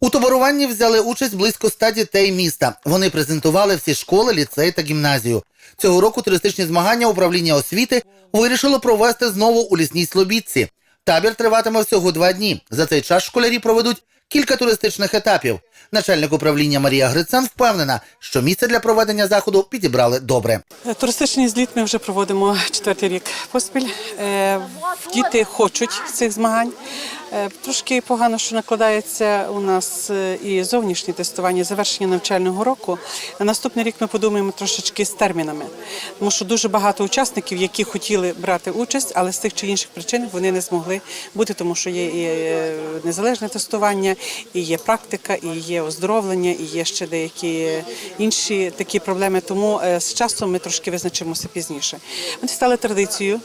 У товаруванні взяли участь близько ста дітей міста. Вони презентували всі школи, ліцеї та гімназію. Цього року туристичні змагання управління освіти вирішило провести знову у лісній Слобідці. Табір триватиме всього два дні. За цей час школярі проведуть кілька туристичних етапів. Начальник управління Марія Грицан впевнена, що місце для проведення заходу підібрали добре. Туристичний зліт ми вже проводимо четвертий рік поспіль. Е, Діти хочуть цих змагань. Е, Трошки погано, що накладається у нас е, і зовнішнє тестування, завершення навчального року. На наступний рік ми подумаємо трошечки з термінами, тому що дуже багато учасників, які хотіли брати участь, але з тих чи інших причин вони не змогли бути, тому що є і е, незалежне тестування, і є практика, і є оздоровлення, і є ще деякі інші такі проблеми. Тому е, з часом ми трошки визначимося пізніше. Вони стали традицією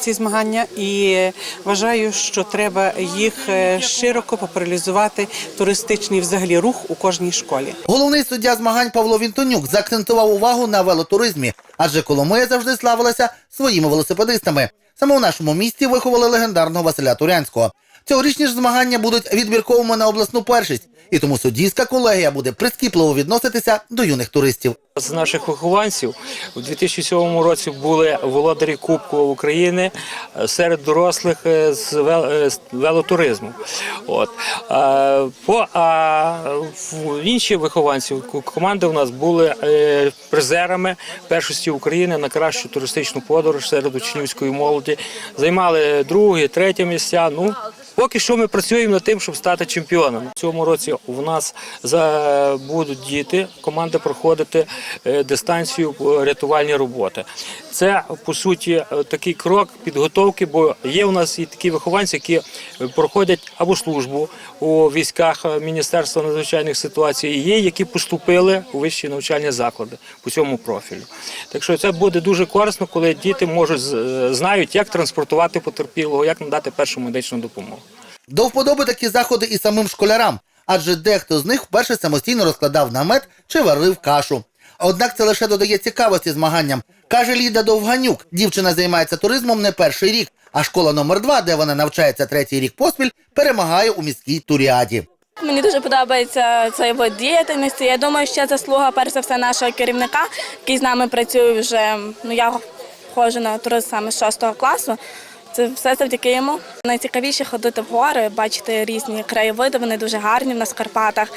ці змагання, і вважаю, що треба їх е, широко популяризувати туристичний взагалі рух у кожній школі. Головний суддя змагань Павло Вінтонюк заакцентував увагу на велотуризмі, адже Коломия завжди славилася своїми велосипедистами. Саме у нашому місті виховали легендарного Василя Турянського. Цьогорічні ж змагання будуть відбірковими на обласну першість, і тому суддівська колегія буде прискіпливо відноситися до юних туристів. З наших вихованців у 2007 році були володарі Кубку України е, серед дорослих е, з е, велотуризму. От. По, а інші вихованці команди у нас були призерами першості України на кращу туристичну подорож серед учнівської молоді. Займали друге, третє місця. Ну, Поки що ми працюємо над тим, щоб стати чемпіонами. В цьому році у нас будуть діти команди проходити е, дистанцію по рятувальні роботи. Це по суті е, такий крок підготовки, бо є у нас і такі вихованці, які проходять або службу у військах е, Міністерства надзвичайних ситуацій, і є, які поступили у вищі навчальні заклади по цьому профілю. Так що це буде дуже корисно, коли діти можуть е, знають, як транспортувати потерпілого, як надати першу медичну допомогу. До вподоби такі заходи і самим школярам, адже дехто з них вперше самостійно розкладав намет чи варив кашу. Однак це лише додає цікавості змаганням. Каже Ліда Довганюк. Дівчина займається туризмом не перший рік, а школа номер 2 де вона навчається третій рік поспіль, перемагає у міській туріаді. Мені дуже подобається цей вид діяльності. Я думаю, що заслуга перш за все нашого керівника, який з нами працює вже. Ну я ходжу на туризм саме з 6 класу. Це все завдяки йому. Найцікавіше ходити в гори, бачити різні краєвиди. Вони дуже гарні в нас в Карпатах.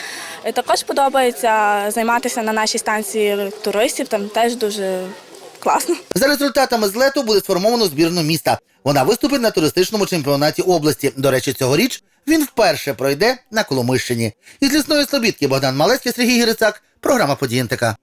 Також подобається займатися на нашій станції туристів. Там теж дуже класно. За результатами злету буде сформовано збірну міста. Вона виступить на туристичному чемпіонаті області. До речі, цьогоріч він вперше пройде на Коломищині. Із лісної слобідки Богдан Малецький, Сергій Гірицак, програма «Події НТК».